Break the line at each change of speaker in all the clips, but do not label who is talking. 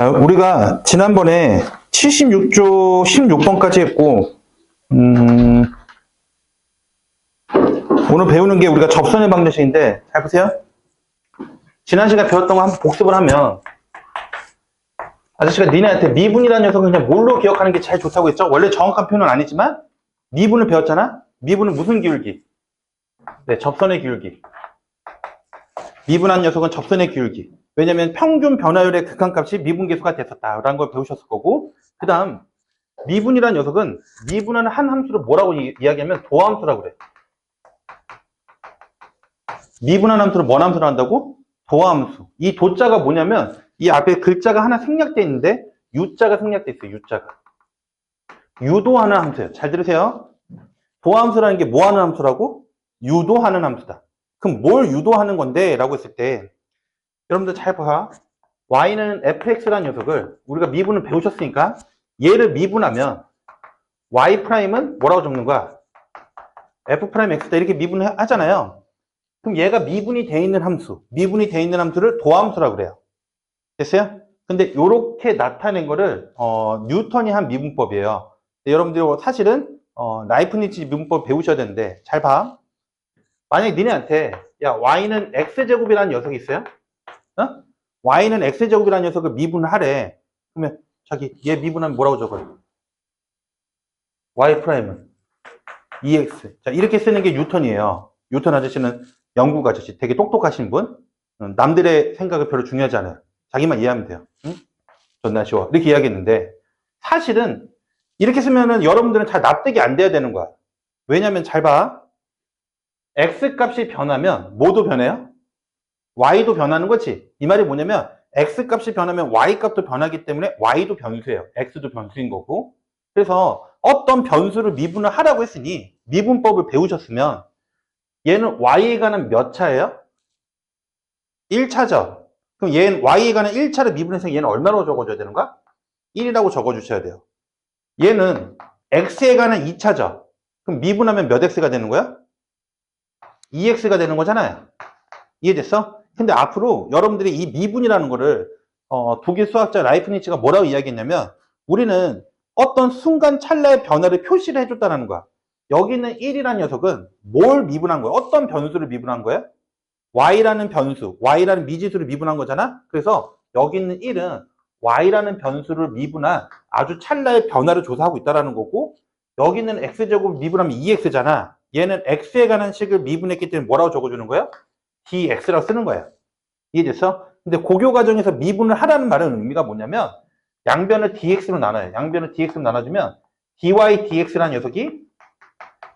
아, 우리가 지난번에 76조 16번까지 했고, 음, 오늘 배우는 게 우리가 접선의 방정식인데, 잘 보세요. 지난 시간 배웠던 거 한번 복습을 하면, 아저씨가 니네한테 미분이라는 녀석은 그냥 뭘로 기억하는 게 제일 좋다고 했죠? 원래 정확한 표현은 아니지만, 미분을 배웠잖아? 미분은 무슨 기울기? 네, 접선의 기울기. 미분한 녀석은 접선의 기울기. 왜냐면 평균 변화율의 극한값이 미분계수가 됐었다라는 걸 배우셨을 거고 그 다음 미분이라는 녀석은 미분하는 한 함수를 뭐라고 이, 이야기하면 도함수라고 그래 미분한 함수를 뭔 함수를 한다고? 도함수 이 도자가 뭐냐면 이 앞에 글자가 하나 생략돼 있는데 U자가 생략돼 있어요 U자가 유도하는 함수예요 잘 들으세요 도함수라는 게 뭐 하는 함수라고? 유도하는 함수다 그럼 뭘 유도하는 건데? 라고 했을 때 여러분들 잘 봐. y는 fx라는 녀석을 우리가 미분을 배우셨으니까 얘를 미분하면 y'은 뭐라고 적는 거야? f'x다 이렇게 미분을 하잖아요. 그럼 얘가 미분이 돼 있는 함수, 미분이 돼 있는 함수를 도함수라고 그래요. 됐어요? 근데 이렇게 나타낸 거를 어, 뉴턴이 한 미분법이에요. 여러분들 사실은 어, 라이프니츠 미분법 배우셔야 되는데 잘 봐. 만약에 니네한테 야 y는 x제곱이라는 녀석이 있어요? 어? y는 x제곱이라는 녀석을 미분하래. 그러면 자기 얘 미분하면 뭐라고 적어요? y 프라임은 2x. 자 이렇게 쓰는 게 뉴턴이에요. 뉴턴 아저씨는 영국 아저씨 되게 똑똑하신 분. 어, 남들의 생각을 별로 중요하지 않아요. 자기만 이해하면 돼요. 응? 존나 쉬워. 이렇게 이야기했는데 사실은 이렇게 쓰면은 여러분들은 잘 납득이 안 돼야 되는 거야. 왜냐면 잘 봐. x 값이 변하면 뭐도 변해요? Y도 변하는 거지. 이 말이 뭐냐면 x 값이 변하면 y 값도 변하기 때문에 y도 변수예요. x도 변수인 거고. 그래서 어떤 변수를 미분을 하라고 했으니 미분법을 배우셨으면 얘는 y에 관한 몇 차예요? 1차죠. 그럼 얘는 y에 관한 1차를 미분해서 얘는 얼마로 적어줘야 되는가? 1이라고 적어주셔야 돼요. 얘는 x에 관한 2차죠. 그럼 미분하면 몇 x가 되는 거야? 2x가 되는 거잖아요. 이해됐어? 근데 앞으로 여러분들이 이 미분이라는 거를 어, 독일 수학자 라이프니츠가 뭐라고 이야기했냐면 우리는 어떤 순간 찰나의 변화를 표시를 해줬다는 거야. 여기 있는 1이라는 녀석은 뭘 미분한 거야? 어떤 변수를 미분한 거야? y라는 변수, y라는 미지수를 미분한 거잖아? 그래서 여기 있는 1은 y라는 변수를 미분한 아주 찰나의 변화를 조사하고 있다는 거고 여기 있는 x제곱 미분하면 2x잖아. 얘는 x에 관한 식을 미분했기 때문에 뭐라고 적어주는 거야? Dx라고 쓰는 거예요. 이해됐어? 근데 고교 과정에서 미분을 하라는 말은 의미가 뭐냐면 양변을 dx로 나눠요. 양변을 dx로 나눠주면 dy dx라는 녀석이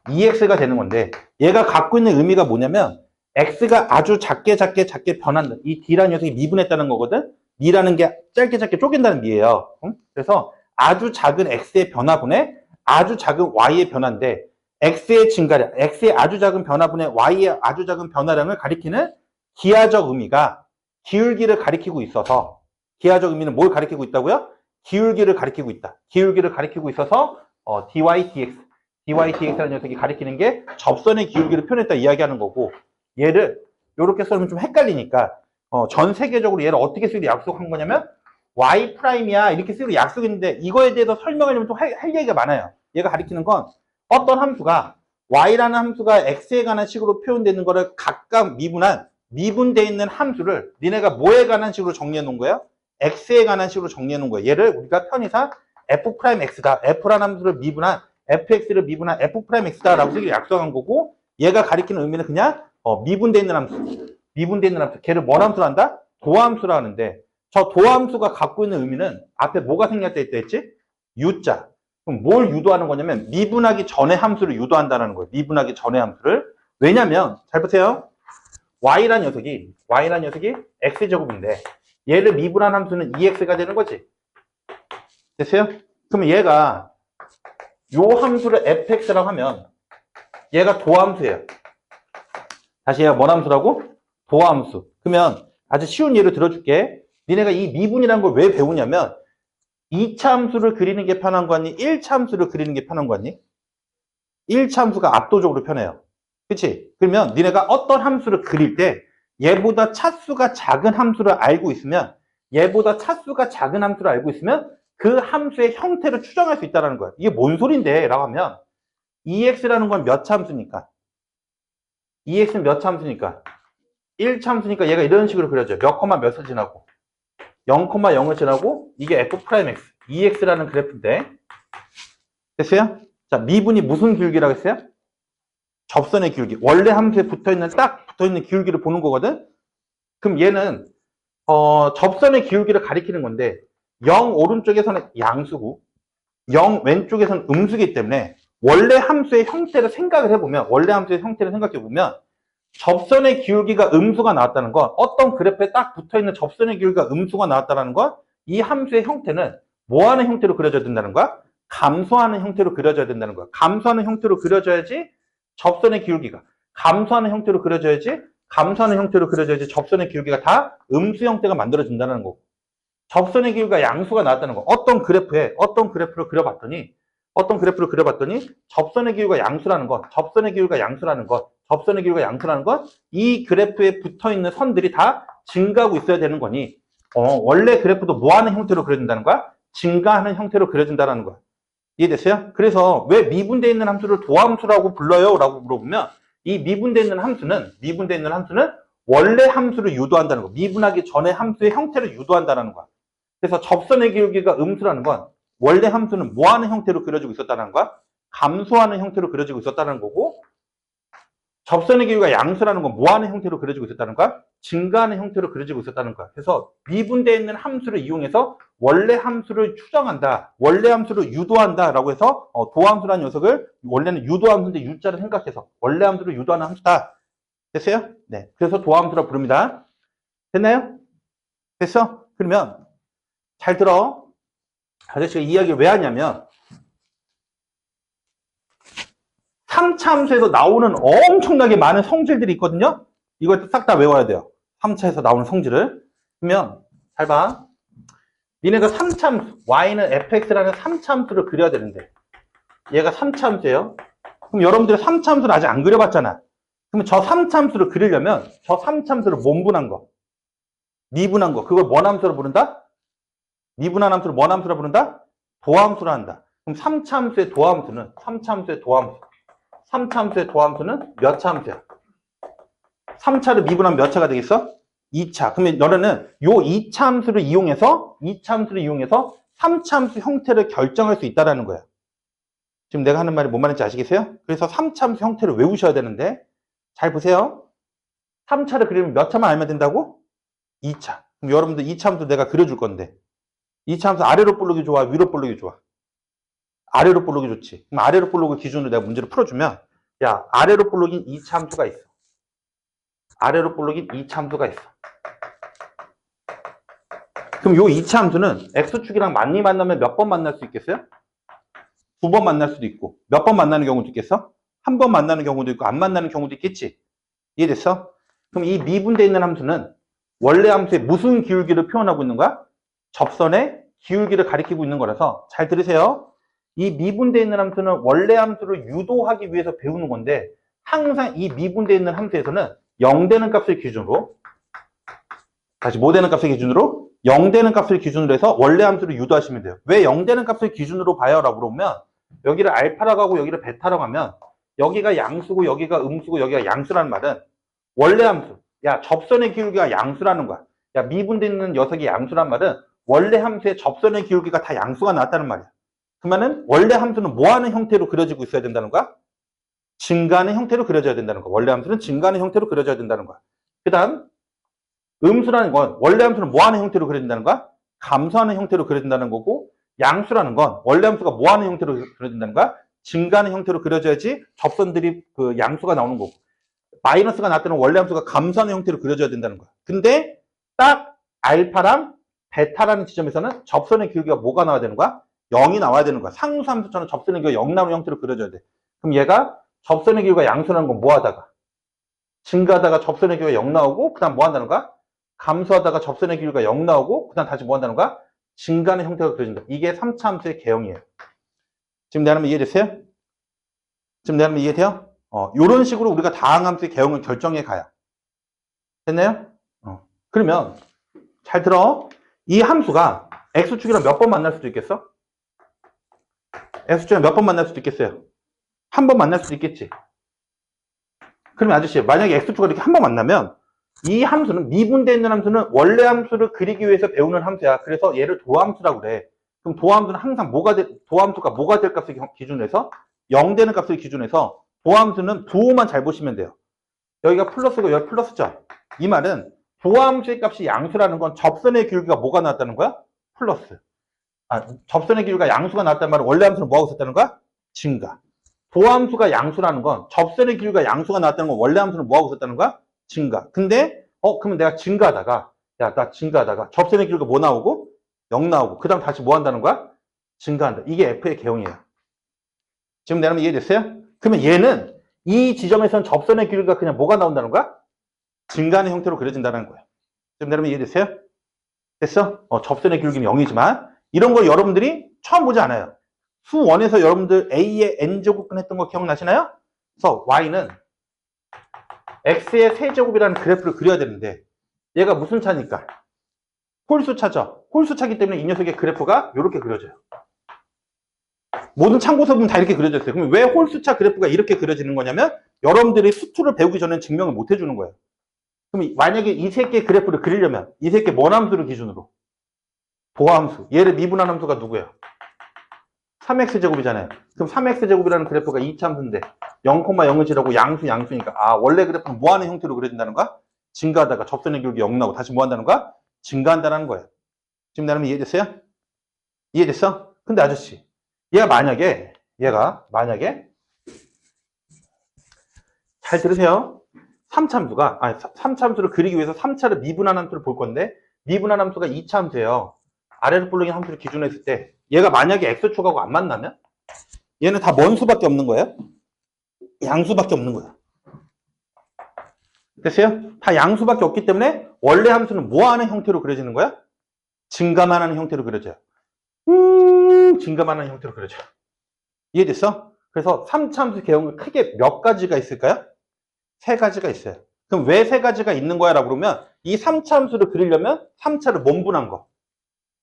2x가 되는 건데 얘가 갖고 있는 의미가 뭐냐면 x가 아주 작게 작게 작게 변한다. 이 d라는 녀석이 미분했다는 거거든. 미라는 게 짧게 짧게 쪼갠다는 미예요. 응? 그래서 아주 작은 x의 변화분에 아주 작은 y의 변화인데 x의 증가량, x의 아주 작은 변화분의 y의 아주 작은 변화량을 가리키는 기하적 의미가 기울기를 가리키고 있어서 기하적 의미는 뭘 가리키고 있다고요? 기울기를 가리키고 있다. 기울기를 가리키고 있어서 어, dy dx, dy dx라는 녀석이 가리키는 게 접선의 기울기를 표현했다 이야기하는 거고 얘를 이렇게 써면 좀 헷갈리니까 어, 전 세계적으로 얘를 어떻게 쓰기로 약속한 거냐면 y 프라임이야 이렇게 쓰기로 약속했는데 이거에 대해서 설명하려면 좀 할 얘기가 많아요. 얘가 가리키는 건 어떤 함수가 y라는 함수가 x에 관한 식으로 표현되는 거를 각각 미분한 미분되어 있는 함수를 니네가 뭐에 관한 식으로 정리해 놓은 거야? x에 관한 식으로 정리해 놓은 거야. 얘를 우리가 편의상 f'x다. f라는 함수를 미분한 fx를 미분한 f'x다라고 쓰기로 약속한 거고 얘가 가리키는 의미는 그냥 어, 미분되어 있는 함수. 미분되어 있는 함수. 걔를 뭔 함수로 한다? 도함수라 하는데 저 도함수가 갖고 있는 의미는 앞에 뭐가 있다 했지? u자. 그럼 뭘 유도하는 거냐면 미분하기 전에 함수를 유도한다는 거예요. 미분하기 전에 함수를. 왜냐면 잘 보세요. y란 녀석이 y란 녀석이 x제곱인데 얘를 미분한 함수는 2x가 되는 거지. 됐어요? 그러면 얘가 요 함수를 fx라고 하면 얘가 도함수예요. 다시 얘가 뭔 함수라고? 도함수. 그러면 아주 쉬운 예를 들어줄게. 니네가 이 미분이라는 걸 왜 배우냐면 2차 함수를 그리는 게 편한 거 아니? 1차 함수를 그리는 게 편한 거 아니? 1차 함수가 압도적으로 편해요. 그치? 그러면 니네가 어떤 함수를 그릴 때 얘보다 차수가 작은 함수를 알고 있으면 얘보다 차수가 작은 함수를 알고 있으면 그 함수의 형태를 추정할 수 있다는 거야. 이게 뭔 소린데? 라고 하면 EX라는 건 몇 참수니까? EX는 몇 참수니까? 1참수니까 얘가 이런 식으로 그려져요. 몇 콤마 몇을 지나고 0,0을 지나고 이게 F'X, EX라는 그래프인데 됐어요? 자, 미분이 무슨 기울기라고 했어요? 접선의 기울기. 원래 함수에 붙어있는 딱 붙어있는 기울기를 보는 거거든? 그럼 얘는 어, 접선의 기울기를 가리키는 건데 0 오른쪽에서는 양수고 0 왼쪽에서는 음수기 때문에 원래 함수의 형태를 생각을 해보면 원래 함수의 형태를 생각해보면 접선의 기울기가 음수가 나왔다는 건 어떤 그래프에 딱 붙어있는 접선의 기울기가 음수가 나왔다는 건 이 함수의 형태는 뭐하는 형태로 그려져야 된다는 거야? 감소하는 형태로 그려져야 된다는 거야. 감소하는 형태로 그려져야지 접선의 기울기가 감소하는 형태로 그려져야지 감소하는 형태로 그려져야지 접선의 기울기가 다 음수 형태가 만들어진다는 거고 접선의 기울기가 양수가 나왔다는 거 어떤 그래프에 어떤 그래프를 그려봤더니 어떤 그래프를 그려봤더니 접선의 기울기가 양수라는 것 접선의 기울기가 양수라는 것 접선의 기울기가 양수라는 것 이 그래프에 붙어있는 선들이 다 증가하고 있어야 되는 거니 어, 원래 그래프도 뭐하는 형태로 그려진다는 거야? 증가하는 형태로 그려진다는 거야 이해됐어요? 그래서 왜 미분되어 있는 함수를 도함수라고 불러요? 라고 물어보면 이 미분되어 있는 함수는 미분되어 있는 함수는 원래 함수를 유도한다는 거 미분하기 전에 함수의 형태를 유도한다는 거야 그래서 접선의 기울기가 음수라는 건 원래 함수는 뭐하는 형태로 그려지고 있었다는 거야? 감소하는 형태로 그려지고 있었다는 거고 접선의 기울기가 양수라는 건 뭐하는 형태로 그려지고 있었다는 거야? 증가하는 형태로 그려지고 있었다는 거야. 그래서 미분되어 있는 함수를 이용해서 원래 함수를 추정한다. 원래 함수를 유도한다. 라고 해서 어, 도함수라는 녀석을 원래는 유도함수인데 유자를 생각해서 원래 함수를 유도하는 함수다. 됐어요? 네. 그래서 도함수라 부릅니다. 됐나요? 됐어? 그러면 잘 들어. 아저씨가 이 이야기를 왜 하냐면 3차 함수에서 나오는 엄청나게 많은 성질들이 있거든요. 이걸 싹 다 외워야 돼요. 3차에서 나오는 성질을. 그러면 잘 봐. 니네가 3차 함수, y는 fx라는 3차 함수를 그려야 되는데 얘가 3차 함수예요. 그럼 여러분들이 3차 함수를 아직 안 그려봤잖아. 그러면 저 3차 함수를 그리려면 저 3차 함수를 몸분한 거, 미분한 거, 그걸 뭔 함수로 부른다? 미분한 함수를 뭔 함수로 부른다? 도함수로 한다. 그럼 3차 함수의 도함수는 3차 함수의 도함수. 3차 함수의 도함수는 몇 차 함수야? 3차를 미분하면 몇 차가 되겠어? 2차. 그러면 너네는 요 2차 함수를 이용해서 2차 함수를 이용해서 3차 함수 형태를 결정할 수 있다라는 거야. 지금 내가 하는 말이 뭔 말인지 아시겠어요? 그래서 3차 함수 형태를 외우셔야 되는데 잘 보세요. 3차를 그리면 몇 차만 알면 된다고? 2차. 그럼 여러분들 2차 함수 내가 그려줄 건데 2차 함수 아래로 볼르기 좋아? 위로 볼르기 좋아? 아래로 볼르기 좋지. 그럼 아래로 볼르기 기준으로 내가 문제를 풀어주면 야 아래로 볼르기 2차 함수가 있어. 아래로 볼르기 2차 함수가 있어. 그럼 요 2차 함수는 x축이랑 많이 만나면 몇 번 만날 수 있겠어요? 두 번 만날 수도 있고 몇 번 만나는 경우도 있겠어? 한 번 만나는 경우도 있고 안 만나는 경우도 있겠지. 이해됐어? 그럼 이 미분되어 있는 함수는 원래 함수의 무슨 기울기를 표현하고 있는 거야? 접선의 기울기를 가리키고 있는 거라서 잘 들으세요. 이 미분되어 있는 함수는 원래 함수를 유도하기 위해서 배우는 건데 항상 이 미분되어 있는 함수에서는 0 되는 값을 기준으로 다시 뭐 되는 값을 기준으로 0 되는 값을 기준으로 해서 원래 함수를 유도하시면 돼요. 왜 0 되는 값을 기준으로 봐요? 라고 물어보면 여기를 알파라고 하고 여기를 베타라고 하면 여기가 양수고 여기가 음수고 여기가 양수라는 말은 원래 함수 야 접선의 기울기가 양수라는 거야. 야 미분되어 있는 녀석이 양수란 말은 원래 함수의 접선의 기울기가 다 양수가 나왔다는 말이야. 그러면은 원래 함수는 뭐하는 형태로 그려지고 있어야 된다는 거야? 증가하는 형태로 그려져야 된다는 거야. 원래 함수는 증가하는 형태로 그려져야 된다는 거야. 그 다음 음수라는 건 원래 함수는 뭐하는 형태로 그려진다는 거야? 감소하는 형태로 그려진다는 거고 양수라는 건 원래 함수가 뭐하는 형태로 그려진다는 거야? 증가하는 형태로 그려져야지 접선들이 그 양수가 나오는 거고 마이너스가 나타나는 원래 함수가 감소하는 형태로 그려져야 된다는 거야. 근데 딱 알파랑 베타라는 지점에서는 접선의 기울기가 뭐가 나와야 되는 거야? 0이 나와야 되는 거야. 상수함수처럼 접선의 기울기가 0 나오는 형태로 그려져야 돼. 그럼 얘가 접선의 기울기가 양수라는 건 뭐 하다가? 증가하다가 접선의 기울기가 0 나오고 그 다음 뭐 한다는 거야? 감소하다가 접선의 기울기가 0 나오고 그 다음 다시 뭐 한다는 거야? 증가하는 형태가 그려진다. 이게 3차 함수의 개형이에요. 지금 내 말은 이해됐어요? 지금 내 말은 이해돼요? 어, 요런 식으로 우리가 다항함수의 개형을 결정해 가야. 됐나요? 어. 그러면 잘 들어. 이 함수가 x축이랑 몇 번 만날 수도 있겠어? x축이랑 몇 번 만날 수도 있겠어요? 한 번 만날 수도 있겠지. 그러면 아저씨, 만약에 x축과 이렇게 한 번 만나면 이 함수는 미분되어 있는 함수는 원래 함수를 그리기 위해서 배우는 함수야. 그래서 얘를 도함수라고 그래. 그럼 도함수는 항상 뭐가 돼, 도함수가 뭐가 될 값을 기- 기준으로 해서 0 되는 값을 기준으로 해서 도함수는 부호만 잘 보시면 돼요. 여기가 플러스고 여기 플러스죠. 이 말은 도함수의 값이 양수라는 건 접선의 기울기가 뭐가 나왔다는 거야? 플러스. 아, 접선의 기울기가 양수가 나왔다는 말은 원래 함수는 뭐하고 있었다는 거야? 증가. 도함수가 양수라는 건 접선의 기울기가 양수가 나왔다는 건 원래 함수는 뭐하고 있었다는 거야? 증가. 근데 어 그러면 내가 증가하다가 야 나 증가하다가 접선의 기울기가 뭐 나오고 0 나오고 그 다음 다시 뭐 한다는 거야? 증가한다. 이게 f의 개형이에요. 지금 내가 이해됐어요? 그러면 얘는 이 지점에서는 접선의 기울기가 그냥 뭐가 나온다는 거야? 증가하는 형태로 그려진다는 거예요. 지금 내가 이해됐어요? 됐어? 어, 접선의 기울기는 0이지만 이런 거 여러분들이 처음 보지 않아요. 수원에서 여러분들 A의 N제곱근 했던 거 기억나시나요? 그래서 Y는 X의 세제곱이라는 그래프를 그려야 되는데 얘가 무슨 차니까? 홀수 차죠. 홀수 차기 때문에 이 녀석의 그래프가 이렇게 그려져요. 모든 참고서 보면 다 이렇게 그려져 있어요. 그러면 왜 홀수차 그래프가 이렇게 그려지는 거냐면 여러분들이 수투를 배우기 전에는 증명을 못 해주는 거예요. 그럼 만약에 이세 개의 그래프를 그리려면 이세개뭔 함수를 기준으로? 보함수. 얘를 미분한 함수가 누구예요? 3x제곱이잖아요. 그럼 3x제곱이라는 그래프가 2차함수인데 0,0을 지라고 양수 양수니까 아 원래 그래프는 뭐 하는 형태로 그려진다는 거야? 증가하다가 접선의 기울기 0 나오고 다시 뭐 한다는 거야? 증가한다는 거예요. 지금 나름 이해됐어요? 이해됐어? 근데 아저씨 얘가 만약에 얘가 만약에 잘 들으세요. 3참수가 아니 3참수를 그리기 위해서 3차를 미분한 함수를 볼 건데 미분한 함수가 2차함수예요. 아래로 볼록인 함수를 기준으로 했을 때 얘가 만약에 x축하고 안 만나면 얘는 다 뭔 수밖에 없는 거예요? 양수밖에 없는 거야. 됐어요? 다 양수밖에 없기 때문에 원래 함수는 뭐 하는 형태로 그려지는 거야? 증가만 하는 형태로 그려져요. 음, 증가만 하는 형태로 그려져요. 이해됐어? 그래서 3참수 개형은 크게 몇 가지가 있을까요? 세 가지가 있어요. 그럼 왜 세 가지가 있는 거야? 라고 그러면 이 3차 함수를 그리려면 3차를 몸분한 거,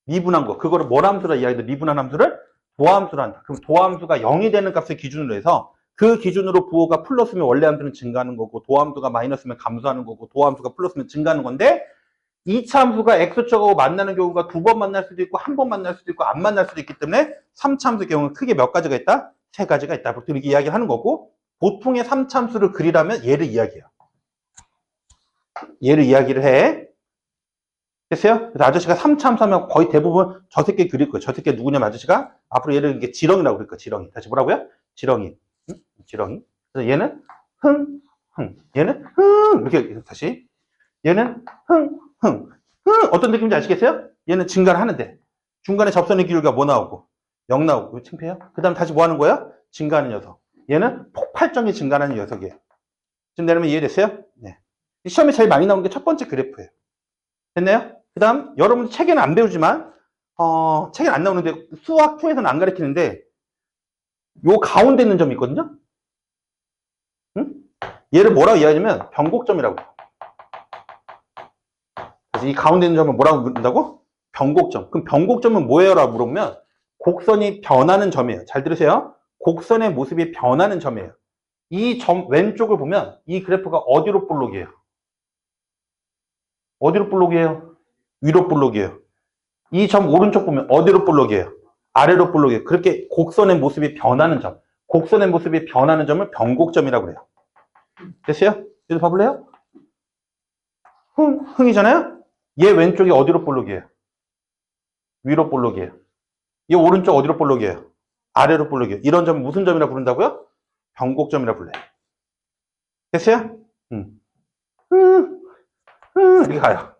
미분한 거, 그거를 뭘 함수라 이야기해? 미분한 함수를 도함수로 한다. 그럼 도함수가 0이 되는 값을 기준으로 해서 그 기준으로 부호가 플러스면 원래 함수는 증가하는 거고 도함수가 마이너스면 감소하는 거고 도함수가 플러스면 증가하는 건데 2차 함수가 x축하고 만나는 경우가 두 번 만날 수도 있고 한 번 만날 수도 있고 안 만날 수도 있기 때문에 3차 함수 경우는 크게 몇 가지가 있다? 세 가지가 있다. 보통 이렇게 이야기를 하는 거고 보통의 3차 함수를 그리라면 얘를 이야기해요. 얘를 이야기를 해. 됐어요? 그래서 아저씨가 3차 함수하면 거의 대부분 저 새끼 그릴 거예요. 저 새끼 누구냐면 아저씨가 앞으로 얘를 이게 지렁이라고 그럴 거예요. 지렁이. 다시 뭐라고요? 지렁이. 응? 지렁이. 그래서 얘는 흥, 흥. 얘는 흥. 이렇게 다시. 얘는 흥, 흥. 흥. 어떤 느낌인지 아시겠어요? 얘는 증가를 하는데 중간에 접선의 기울기가 뭐 나오고 0 나오고 창피해요? 그 다음 다시 뭐 하는 거야? 증가하는 녀석. 얘는 폭발적인 증가하는 녀석이에요. 지금 내려면 이해됐어요? 네. 이 시험에 제일 많이 나오는 게첫 번째 그래프예요. 됐나요? 그 다음 여러분 책에는 안 배우지만 어, 책에 안 나오는데 수학 2에서는 안 가르치는데 요 가운데 있는 점이 있거든요. 응? 얘를 뭐라고 이야기하냐면 변곡점이라고. 그래서 이 가운데 있는 점을 뭐라고 부른다고? 변곡점. 그럼 변곡점은 뭐예요? 라고 물어보면 곡선이 변하는 점이에요. 잘 들으세요. 곡선의 모습이 변하는 점이에요. 이 점 왼쪽을 보면 이 그래프가 어디로 볼록이에요? 어디로 볼록이에요? 위로 볼록이에요. 이 점 오른쪽 보면 어디로 볼록이에요? 아래로 볼록이에요. 그렇게 곡선의 모습이 변하는 점. 곡선의 모습이 변하는 점을 변곡점이라고 그래요. 됐어요? 여기 봐볼래요? 흥, 흥이잖아요? 얘 왼쪽이 어디로 볼록이에요? 위로 볼록이에요. 이 오른쪽 어디로 볼록이에요? 아래로 볼록이에요. 이런 점은 무슨 점이라 부른다고요? 변곡점이라 불러요. 됐어요? 응. 응. 응. 이렇게 가요.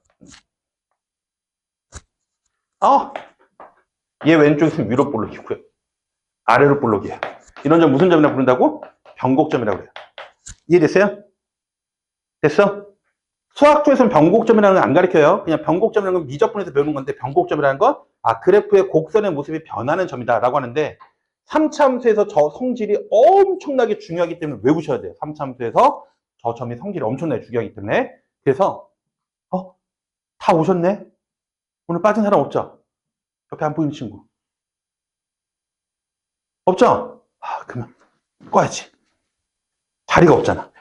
어. 얘 왼쪽에 있으면 위로 볼록이고요. 아래로 볼록이에요. 이런 점 무슨 점이라 부른다고? 변곡점이라고 그래요. 이해됐어요? 됐어? 수학조에서는 변곡점이라는 걸안 가르쳐요. 그냥 변곡점이라는 건 미적분에서 배우는 건데 변곡점이라는 건 아, 그래프의 곡선의 모습이 변하는 점이다 라고 하는데 3참수에서 저 성질이 엄청나게 중요하기 때문에 외우셔야 돼요. 3참수에서 저 점이 성질이 엄청나게 중요하기 때문에 그래서 어? 다 오셨네? 오늘 빠진 사람 없죠? 옆에 안 보이는 친구. 없죠? 아, 그러면 꺼야지. 자리가 없잖아.